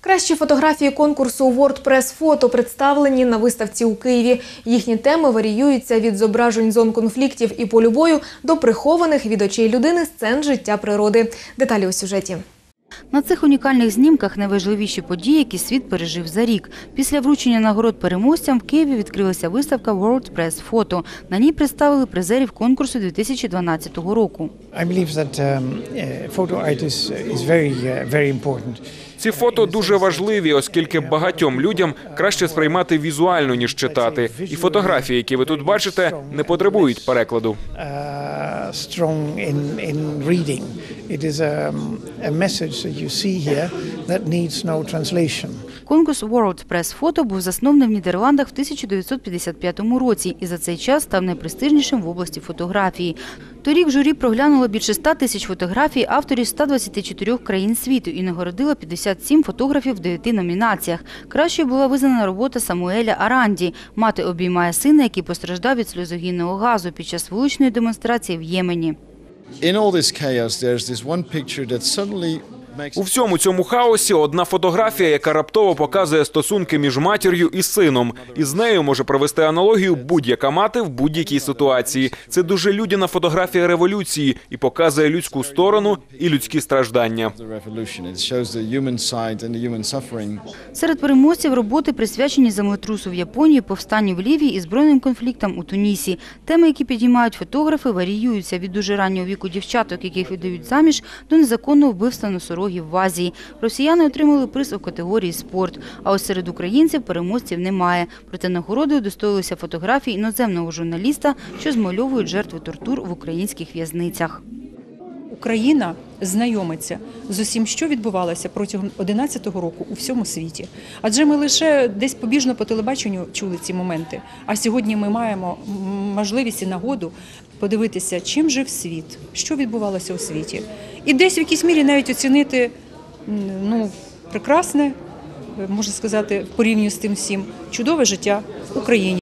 Кращі фотографії конкурсу WordPress Photo представлені на виставці у Києві. Їхні теми варіюються від зображень зон конфліктів і полю бою до прихованих від очей людини сцен життя природи. Деталі у сюжеті. На цих унікальних знімках найважливіші події, які світ пережив за рік. Після вручення нагород переможцям в Києві відкрилася виставка World Press Photo. На ній представили призерів конкурсу 2012 року. I believe that um, uh, photo art is, is very, uh, very important. Ці фото дуже важливі, оскільки багатьом людям краще сприймати візуально ніж читати. І фотографії, які ви тут бачите, не потребують перекладу. Uh, um. Конкурс World Press Photo був заснований в Нідерландах в 1955 році і за цей час став найпрестижнішим в області фотографії. Торік журі проглянуло більше 100 тисяч фотографій авторів 124 країн світу і нагородило 57 фотографів в 9 номінаціях. Кращою була визнана робота Самуеля Аранді. Мати обіймає сина, який постраждав від сльозогінного газу під час вуличної демонстрації в Ємені. in all this chaos, there's this one picture that suddenly У всьому цьому хаосі одна фотографія, яка раптово показує стосунки між матір'ю і сином. І з нею може провести аналогію будь-яка мати в будь-якій ситуації. Це дуже людяна фотографія революції і показує людську сторону і людські страждання. Серед переможців роботи присвячені землетрусу в Японії, повстанню в Лівії і збройним конфліктам у Тунісі. Теми, які підіймають фотографи, варіюються від дуже раннього віку дівчаток, яких віддають заміж, до незаконного вбивства носорогів в Азії. Росіяни отримали приз у категорії спорт. А ось серед українців переможців немає. Проте нагородою удостоїлися фотографії іноземного журналіста, що змальовують жертви тортур в українських в'язницях. Україна знайомиться з усім, що відбувалося протягом 11-го року у всьому світі. Адже ми лише десь побіжно по телебаченню чули ці моменти. А сьогодні ми маємо можливість і нагоду подивитися, чим жив світ, що відбувалося у світі, і десь в якійсь мірі навіть оцінити ну прекрасне, е, можна сказати, в порівнянні з тим всім чудове життя в Україні.